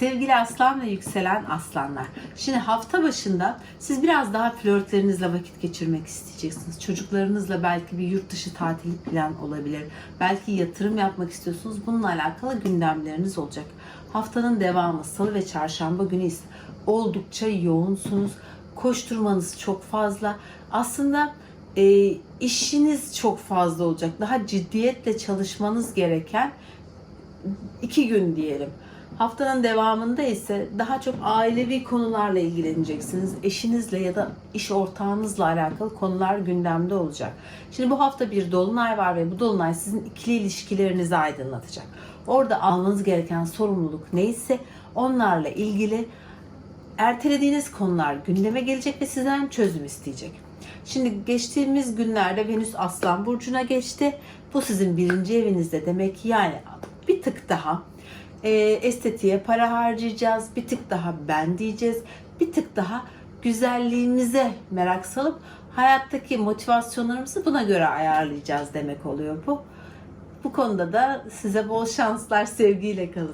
Sevgili aslan ve yükselen aslanlar. Şimdi hafta başında siz biraz daha flörtlerinizle vakit geçirmek isteyeceksiniz. Çocuklarınızla belki bir yurt dışı tatil plan olabilir. Belki yatırım yapmak istiyorsunuz. Bununla alakalı gündemleriniz olacak. Haftanın devamı salı ve çarşamba günü ise oldukça yoğunsunuz. Koşturmanız çok fazla. Aslında e, işiniz çok fazla olacak. Daha ciddiyetle çalışmanız gereken iki gün diyelim. Haftanın devamında ise daha çok ailevi konularla ilgileneceksiniz. Eşinizle ya da iş ortağınızla alakalı konular gündemde olacak. Şimdi bu hafta bir dolunay var ve bu dolunay sizin ikili ilişkilerinizi aydınlatacak. Orada almanız gereken sorumluluk neyse onlarla ilgili ertelediğiniz konular gündeme gelecek ve sizden çözüm isteyecek. Şimdi geçtiğimiz günlerde Venüs Aslan Burcu'na geçti. Bu sizin birinci evinizde demek yani bir tık daha e, estetiğe para harcayacağız. Bir tık daha ben diyeceğiz. Bir tık daha güzelliğimize merak salıp hayattaki motivasyonlarımızı buna göre ayarlayacağız demek oluyor bu. Bu konuda da size bol şanslar sevgiyle kalın.